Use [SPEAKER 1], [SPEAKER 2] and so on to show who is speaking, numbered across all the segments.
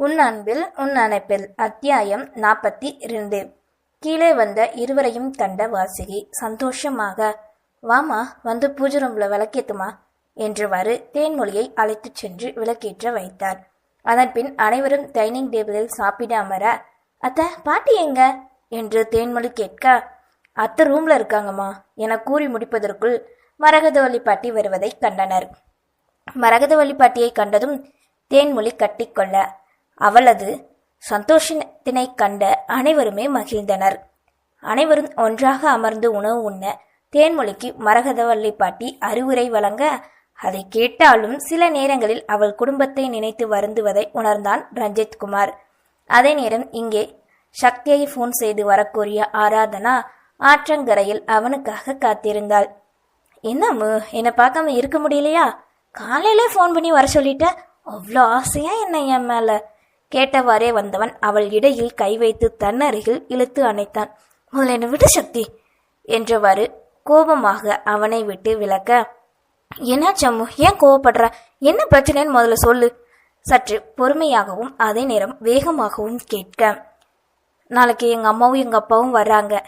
[SPEAKER 1] உன் அன்பில் உன் அணைப்பில். அத்தியாயம் நாற்பத்தி இரண்டு கீழே வந்த இருவரையும் கண்ட வாசுகி சந்தோஷமாக. வாமா வந்து பூஜை ரூம்ல விளக்கேத்துமா? என்றவாறு தேன்மொழியை அழைத்துச் சென்று விளக்கேற்ற வைத்தார். அதன்பின் அனைவரும் டைனிங் டேபிளில் சாப்பிட அமர அத்த பாட்டி எங்க? என்று தேன்மொழி கேட்க அத்தை ரூம்ல இருக்காங்கம்மா. என கூறி முடிப்பதற்குள் மரகதவள்ளி பாட்டி வருவதை கண்டனர். மரகதவள்ளி பாட்டியை கண்டதும் தேன்மொழி கட்டிக்கொள்ள அவளது சந்தோஷத்தினை கண்ட அனைவருமே மகிழ்ந்தனர். அனைவரும் ஒன்றாக அமர்ந்து உணவு உண்ண தேன்மொழிக்கு மரகதவள்ளி பாட்டி அறிவுரை வழங்க அதை கேட்டாலும் சில நேரங்களில் அவள் குடும்பத்தை நினைத்து வருந்துவதை உணர்ந்தான் ரஞ்சித் குமார். அதே நேரம் இங்கே சக்தியை ஃபோன் செய்து வரக்கூறிய ஆராதனா ஆற்றங்கரையில் அவனுக்காக காத்திருந்தாள். என்ன என்னை பார்க்காம இருக்க முடியலையா? காலையிலே ஃபோன் பண்ணி வர சொல்லிட்ட. அவ்வளோ ஆசையா என்ன என் மேலே? கேட்டவாறே வந்தவன் அவள் இடையில் கை வைத்து தன் அருகில் இழுத்து அணைத்தான். முதல்ல விடு சக்தி என்றவாறு கோபமாக அவனை விட்டு விலக்க. என்ன சம்மு ஏன் கோவப்படுற? என்ன பிரச்சனைன்னு முதல்ல சொல்லு சற்று பொறுமையாகவும் அதே நேரம் வேகமாகவும் கேட்க. நாளைக்கு எங்க அம்மாவும் எங்க அப்பாவும் வர்றாங்க.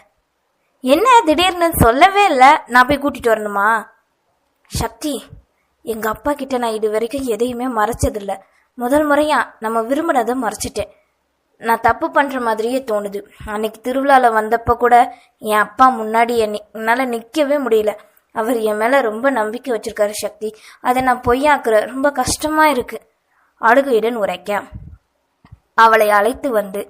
[SPEAKER 1] என்ன திடீர்னு சொல்லவே இல்லை நான் போய் கூட்டிட்டு வரணுமா? சக்தி எங்க அப்பா கிட்ட நான் இது வரைக்கும் எதையுமே மறைச்சதில்ல. முதல் முறையா நம்ம விரும்பினதை மறைச்சிட்டேன். நான் தப்பு பண்ற மாதிரியே தோணுது. அன்னைக்கு திருவிழால வந்தப்ப கூட என் அப்பா முன்னாடி என்னை என்னால நிக்கவே முடியல. அவர் என் மேல ரொம்ப நம்பிக்கை வச்சிருக்காரு சக்தி. அதை நான் பொய்யாக்குற ரொம்ப கஷ்டமா இருக்கு. அழுகையுடன் உரைக்க. அவளை அழைத்து வந்து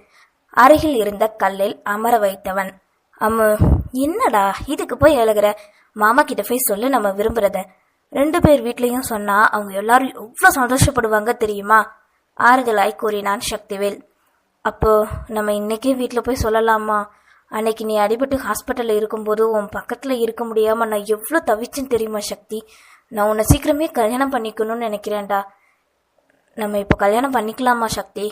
[SPEAKER 1] அருகில் இருந்த கல்லில் அமர வைத்தவன். அம்மு என்னடா இதுக்கு போய் எழுகிற மாமா கிட்ட போய் சொல்லு நம்ம விரும்புறத. ரெண்டு பேர் வீட்லேயும் சொன்னால் அவங்க எல்லாரும் எவ்வளோ சந்தோஷப்படுவாங்க தெரியுமா? ஆறுதலாய் கூறினான் சக்திவேல். அப்போ நம்ம இன்னைக்கே வீட்டில் போய் சொல்லலாமா? அன்னைக்கு நீ அடிபட்டு ஹாஸ்பிட்டலில் இருக்கும்போது உன் பக்கத்தில் இருக்க முடியாமல் நான் எவ்வளோ தவிச்சேன்னு தெரியுமா சக்தி? நான் உன்னை சீக்கிரமே கல்யாணம் பண்ணிக்கணும்னு நினைக்கிறேன்டா. நம்ம இப்போ கல்யாணம் பண்ணிக்கலாமா சக்தி?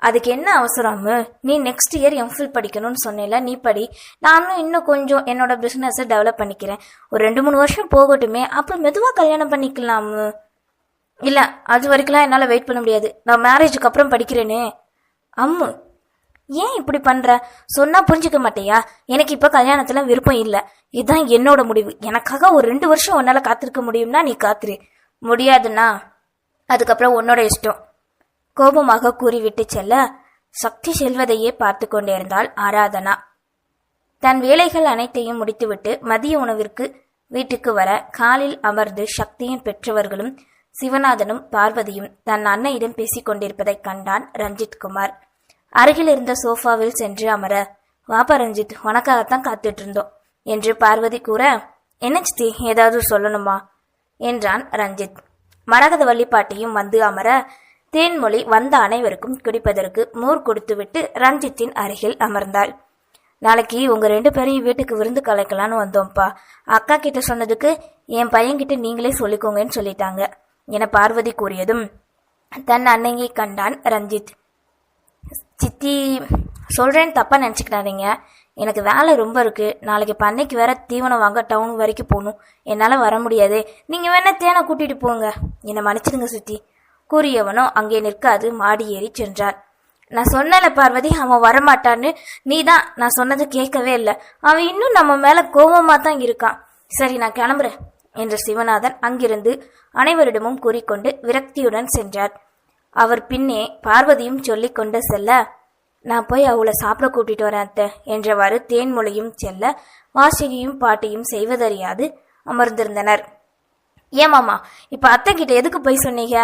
[SPEAKER 1] அதுக்கு என்ன அவசரம்? நீ நெக்ஸ்ட் இயர் எம்ஃபில் படிக்கணும்னு சொன்னேல நீ படி. நானும் இன்னும் கொஞ்சம் என்னோட பிஸ்னஸை டெவலப் பண்ணிக்கிறேன். ஒரு ரெண்டு மூணு வருஷம் போகட்டுமே அப்புறம் மெதுவாக கல்யாணம் பண்ணிக்கலாம். இல்லை அது வரைக்கும்லாம் என்னால் வெயிட் பண்ண முடியாது. நான் மேரேஜுக்கு அப்புறம் படிக்கிறேனே. அம்மு ஏன் இப்படி பண்ணுற சொன்னால் புரிஞ்சுக்க மாட்டேயா? எனக்கு இப்போ கல்யாணத்தில் விருப்பம் இல்லை. இதுதான் என்னோட முடிவு. எனக்காக ஒரு ரெண்டு வருஷம் உன்னால் காத்திருக்க முடியும்னா நீ காத்துரு. முடியாதுன்னா அதுக்கப்புறம் உன்னோட இஷ்டம். கோபமாக கூறிவிட்டு செல்ல சக்தி செல்வதையே பார்த்து கொண்டிருந்தாள் ஆராதனா. தன் வேலைகள் அனைத்தையும் முடித்துவிட்டு மதிய உணவிற்கு வீட்டுக்கு வர காலில் அமர்ந்து சக்தியின் பெற்றவர்களும் சிவநாதனும் பார்வதியும் தன் அன்னையிடம் பேசிக் கொண்டிருப்பதைக் கண்டான் ரஞ்சித் குமார். அருகில் இருந்த சோஃபாவில் சென்று அமர வாப்பா ரஞ்சித் உனக்காகத்தான் காத்துட்டு இருந்தோம் என்று பார்வதி கூற என்ன சித்தி ஏதாவது சொல்லணுமா? என்றான் ரஞ்சித். மரகதவள்ளி பாட்டியும் வந்து அமர தேன்மொழி வந்த அனைவருக்கும் குடிப்பதற்கு மோர் கொடுத்துவிட்டு ரஞ்சித்தின் அருகில் அமர்ந்தாள். நாளைக்கு உங்க ரெண்டு பேரையும் வீட்டுக்கு விருந்து கலைக்கலான்னு வந்தோம்ப்பா. அக்கா கிட்ட சொன்னதுக்கு என் பையன்கிட்ட நீங்களே சொல்லிக்கோங்கன்னு சொல்லிட்டாங்க. என பார்வதி கூறியதும் தன் அன்னையை கண்டான் ரஞ்சித். சித்தி சொல்றேன்னு தப்பா நினச்சிக்கிடாதீங்க. எனக்கு வேலை ரொம்ப இருக்கு. நாளைக்கு பண்ணைக்கு வேற தீவனம் வாங்க டவுன் வரைக்கும் போகணும். என்னால் வர முடியாது. நீங்கள் வேணா தேனை கூட்டிகிட்டு போங்க. என்னை மன்னிச்சிடுங்க சித்தி. கூறியவனோ அங்கே நிற்காது மாடி ஏறி சென்றான். நான் சொன்னல பார்வதி அவன் வரமாட்டான்னு. நீ தான் நான் சொன்னது கேட்கவே இல்லை. அவன் இன்னும் நம்ம மேல கோபமா தான் இருக்கான். சரி நான் கிளம்புறேன் என்று சிவநாதன் அங்கிருந்து அனைவரிடமும் கூறிக்கொண்டு விரக்தியுடன் சென்றார். அவர் பின்னே பார்வதியும் சொல்லிக் கொண்டு செல்ல நான் போய் அவளை சாப்பிட கூட்டிட்டு வரேன் அத்தை என்றவாறு தேன்மொழியும் செல்ல வாசகியும் பாட்டியும் செய்வதறியாது அமர்ந்திருந்தனர். ஏமாமா இப்ப அத்தை கிட்ட எதுக்கு போய் சொன்னீங்க?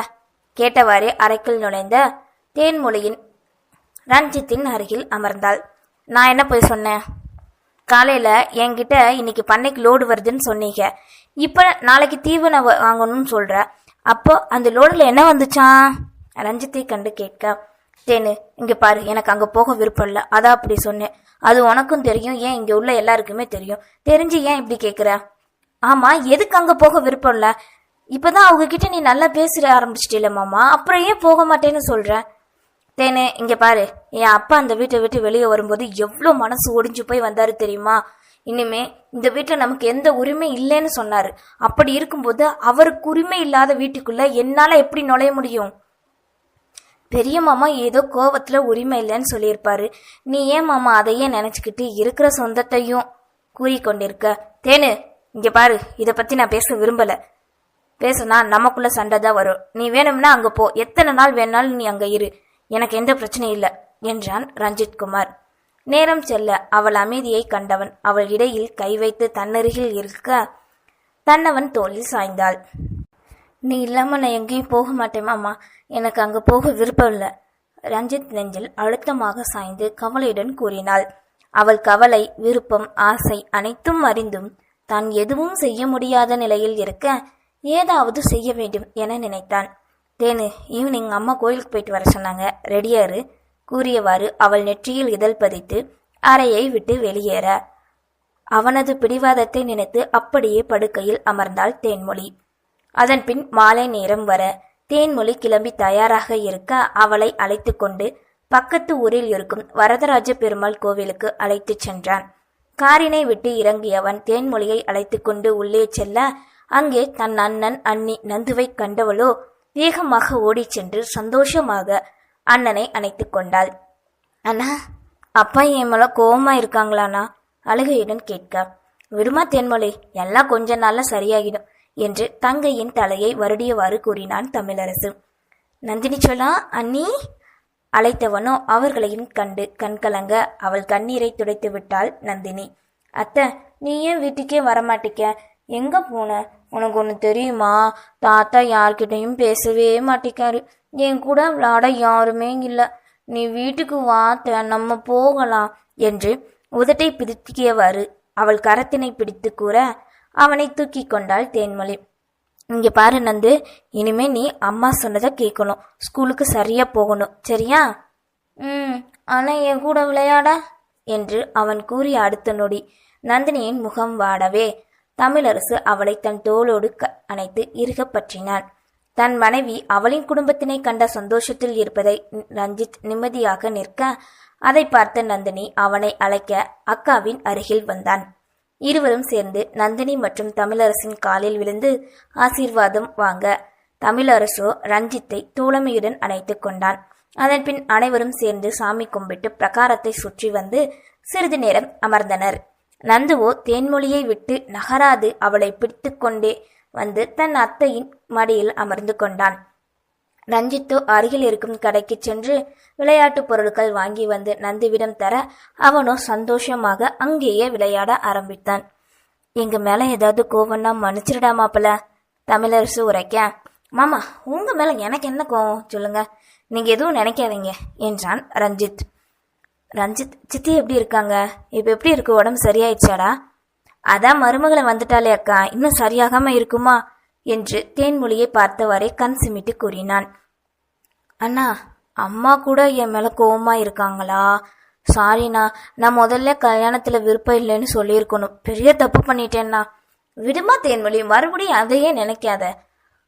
[SPEAKER 1] கேட்டவாறே அறைக்குள் நுழைந்த தேன்மொழியின் ரஞ்சித்தின் அருகில் அமர்ந்தாள். நான் என்ன போய் சொன்னேன்? காலையில் என்கிட்ட இன்னைக்கு பண்ணைக்கு லோடு வருதுன்னு சொன்னீங்க. இப்போ நாளைக்கு தீவனம் வாங்கணும்னு சொல்கிற அப்போ அந்த லோடில் என்ன வந்துச்சான் ரஞ்சித்தை கண்டு கேட்க தேனு இங்கே பாரு எனக்கு அங்கே போக விருப்பம் இல்லை. அதான் அப்படி சொன்னேன். அது உனக்கும் தெரியும். ஏன் இங்கே உள்ள எல்லாருக்குமே தெரியும். தெரிஞ்சு ஏன் இப்படி கேட்குற ஆமாம் எதுக்கு அங்கே போக விருப்பம் இல்லை? இப்பதான் அவங்க கிட்ட நீ நல்லா பேசுற ஆரம்பிச்சிட்டில மாமா. அப்புறம் ஏன் போக மாட்டேன்னு சொல்ற? தேனே இங்க பாரு. என் அப்பா அந்த வீட்டை விட்டு வெளியே வரும்போது எவ்வளோ மனசு ஒடிஞ்சு போய் வந்தாரு தெரியுமா? இனிமே இந்த வீட்டில் நமக்கு எந்த உரிமை இல்லைன்னு சொன்னாரு. அப்படி இருக்கும்போது அவருக்கு உரிமை இல்லாத வீட்டுக்குள்ள என்னால எப்படி நுழைய முடியும்? பெரிய மாமா ஏதோ கோவத்துல உரிமை இல்லைன்னு சொல்லியிருப்பாரு. நீ ஏன் மாமா அதையே நினைச்சுக்கிட்டு இருக்கிற சொந்தத்தையும் கூறிக்கொண்டிருக்க? தேனு இங்க பாரு. இத பத்தி நான் பேச விரும்பல. பேசுனா நமக்குள்ள சண்டை தான் வரும். நீ வேணும்னா அங்க போ. எத்தனை நாள் வேணாலும் நீ அங்க இரு. எனக்கு எந்த பிரச்சனையும் இல்ல என்றான் ரஞ்சித் குமார் நேரம் செல்ல அவள் அமைதியை கண்டவன் அவள் இடையில் கை வைத்து தன்னருகில் இருக்க தன்னவன் தோளில் சாய்ந்தாள். நீ இல்லாம நான் எங்கேயும் போக மாட்டேன் மாமா. எனக்கு அங்க போக விருப்பம் இல்லை. ரஞ்சித் நெஞ்சில் அழுத்தமாக சாய்ந்து கவலையுடன் கூறினாள். அவள் கவலை விருப்பம் ஆசை அனைத்தும் அறிந்தும் தான் எதுவும் செய்ய முடியாத நிலையில் இருக்க ஏதாவது செய்ய வேண்டும் என நினைத்தான். தேனு ஈவினிங் அம்மா கோயிலுக்கு போயிட்டு வர சொன்னாங்க. ரெடியாரு கூறியவாறு அவள் நெற்றியில் இதழ் பதித்து அறையை விட்டு வெளியேற. அவனது பிடிவாதத்தை நினைத்து அப்படியே படுக்கையில் அமர்ந்தாள் தேன்மொழி. அதன்பின் மாலை நேரம் வர தேன்மொழி கிளம்பி தயாராக இருக்க அவளை அழைத்து கொண்டு பக்கத்து ஊரில் இருக்கும் வரதராஜ பெருமாள் கோவிலுக்கு அழைத்துச் சென்றான். காரினை விட்டு இறங்கியவன் தேன்மொழியை அழைத்து கொண்டு உள்ளே செல்ல அங்கே தன் அண்ணன் அண்ணி நந்துவை கண்டவளோ வேகமாக ஓடிச் சென்று சந்தோஷமாக அண்ணனை அணைத்து கொண்டாள். அண்ணா அப்பா என் மேல கோபமா இருக்காங்களாண்ணா அழுகையுடன் கேட்க. விடுமா தென்மொழி எல்லாம் கொஞ்ச நாள்ல சரியாகிடும் என்று தங்கையின் தலையை வருடியவாறு கூறினான் தமிழரசு. நந்தினி சொல்லா அண்ணி? அழைத்தவனோ அவர்களையும் கண்டு கண்கலங்க அவள் கண்ணீரை துடைத்து விட்டாள் நந்தினி. அத்த நீ ஏன் வீட்டுக்கே வரமாட்டிக்க? எங்க போன? உனக்கு ஒன்று தெரியுமா? தாத்தா யார்கிட்டையும் பேசவே மாட்டேக்காரு. என் கூட விளையாட யாருமே இல்லை. நீ வீட்டுக்கு வா நம்ம போகலாம் என்று உதட்டை பிதுக்கியவாறு அவள் கரத்தினை பிடித்து கூற அவனை தூக்கி கொண்டாள் தேன்மொழி. இங்க பாரு நந்து இனிமே நீ அம்மா சொன்னதை கேட்கணும். ஸ்கூலுக்கு சரியா போகணும். சரியா? ம் ஆனா என் கூட விளையாட? என்று அவன் கூறிய அடுத்த நொடி நந்தினியின் முகம் வாடவே தமிழரசு அவளை தன் தோளோடு க- அணைத்து இறுகப் பற்றினான் தன் மனைவி அவளின் குடும்பத்தினை கண்ட சந்தோஷத்தில் இருப்பதை ரஞ்சித் நிம்மதியாக நிற்க அதை பார்த்த நந்தினி அவனை அழைக்க அக்காவின் அருகில் வந்தான். இருவரும் சேர்ந்து நந்தினி மற்றும் தமிழரசின் காலில் விழுந்து ஆசீர்வாதம் வாங்க தமிழரசோ ரஞ்சித்தை தோழமையுடன் அணைத்துக் கொண்டான். அதன்பின் அனைவரும் சேர்ந்து சாமி கும்பிட்டு பிரகாரத்தை சுற்றி வந்து சிறிது நேரம் அமர்ந்தனர். நந்துவோ தேன்மொழியை விட்டு நகராது அவளை பிடித்துக்கொண்டே வந்து தன் அத்தையின் மடியில் அமர்ந்து கொண்டான். ரஞ்சித்தோ அருகில் இருக்கும் கடைக்கு சென்று விளையாட்டுப் பொருட்கள் வாங்கி வந்து நந்துவிடம் தர அவனோ சந்தோஷமாக அங்கேயே விளையாட ஆரம்பித்தான். எங்க மேல ஏதாவது கோவம்னா மன்னிச்சிருடா மாப்பிள தமிழரசு உரைக்க. மாமா உங்க மேல எனக்கு என்ன கோவம்? சொல்லுங்க. நீங்க எதுவும் நினைக்காதீங்க என்றான் ரஞ்சித். ரஞ்சித் சித்தி எப்படி இருக்காங்க? இப்போ எப்படி இருக்கு? உடம்பு சரியாயிடுச்சாடா? அதான் மருமகளை வந்துட்டாலே அக்கா. இன்னும் சரியாகாம இருக்குமா? என்று தேன்மொழியை பார்த்தவாறே கண் சிமிட்டு கூறினான். அண்ணா அம்மா கூட என் மேல கோவமா இருக்காங்களா? சாரிண்ணா நான் முதல்ல கல்யாணத்துல விருப்பம் இல்லைன்னு சொல்லியிருக்கணும். பெரிய தப்பு பண்ணிட்டேன்னா விடுமா தேன்மொழி மறுபடியும் அதையே நினைக்காத.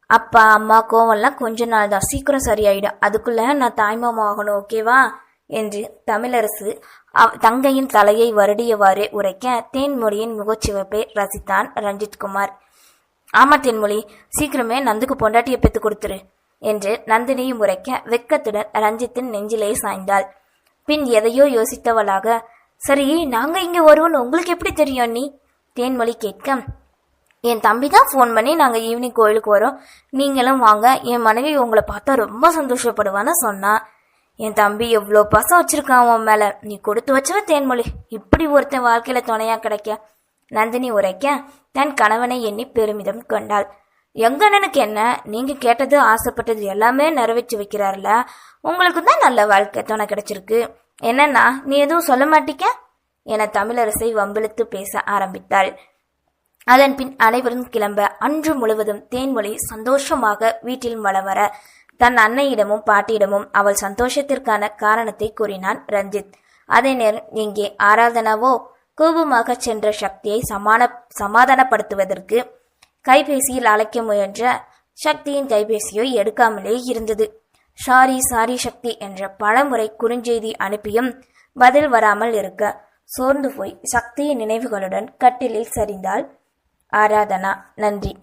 [SPEAKER 1] அப்பா அம்மா கோவம்லாம் கொஞ்ச நாள் தான் சீக்கிரம் சரியாயிடும். அதுக்குள்ள நான் தாய்மாமா ஆகணும் ஓகேவா என்று தமிழரசு தங்கையின் தலையை வருடியவாறே உரைக்க தேன்மொழியின் முகச்சிவப்பை ரசித்தான் ரஞ்சித்குமார். ஆமா தென்மொழி சீக்கிரமே நந்துக்கு பொண்டாட்டியை பெத்து கொடுத்துரு என்று நந்தினியும் உரைக்க வெக்கத்துடன் ரஞ்சித்தின் நெஞ்சிலே சாய்ந்தாள். பின் எதையோ யோசித்தவளாக சரி நாங்க இங்க வருவோம்னு உங்களுக்கு எப்படி தெரியும் நீ தேன்மொழி கேட்க என் தம்பி தான் ஃபோன் பண்ணி நாங்கள் ஈவினிங் கோயிலுக்கு வரோம். நீங்களும் வாங்க என் மனைவி உங்களை பார்த்தா ரொம்ப சந்தோஷப்படுவான்னு சொன்னா. என் தம்பி எவ்வளோ பசம் வச்சிருக்கான் உன் மேலே? நீ கொடுத்து வச்சவ தேன்மொழி. இப்படி ஒருத்தன் வாழ்க்கையில துணையா கிடைக்க? நந்தினி உரைக்க தன் கணவனை எண்ணி பெருமிதம் கொண்டாள். எங்க அண்ணனுக்கு என்ன? நீங்க கேட்டது ஆசைப்பட்டது எல்லாமே நிறைவேற்றி வைக்கிறாருல உங்களுக்கு தான் நல்ல வாழ்க்கை துணை கிடைச்சிருக்கு. என்னன்னா நீ எதுவும் சொல்ல மாட்டிக்க என தமிழரசை வம்பிழுத்து பேச ஆரம்பித்தாள். அதன் பின் அனைவரும் கிளம்ப அன்று முழுவதும் தேன்மொழி சந்தோஷமாக வீட்டில் வளவர வர தன் அன்னையிடமும் பாட்டியிடமும் அவள் சந்தோஷத்திற்கான காரணத்தை கூறினான் ரஞ்சித். அதே நேரம் இங்கே ஆராதனாவோ? கோபமாக சென்ற சக்தியை சமான சமாதானப்படுத்துவதற்கு கைபேசியில் அழைக்க முயன்ற சக்தியின் கைபேசியோ எடுக்காமலே இருந்தது. சாரி சாரி சக்தி என்ற பலமுறை குறுஞ்செய்தி அனுப்பியும் பதில் வராமல் இருக்க சோர்ந்து போய் சக்தியின் நினைவுகளுடன் கட்டிலில் சரிந்தாள் ஆராதனா. நன்றி.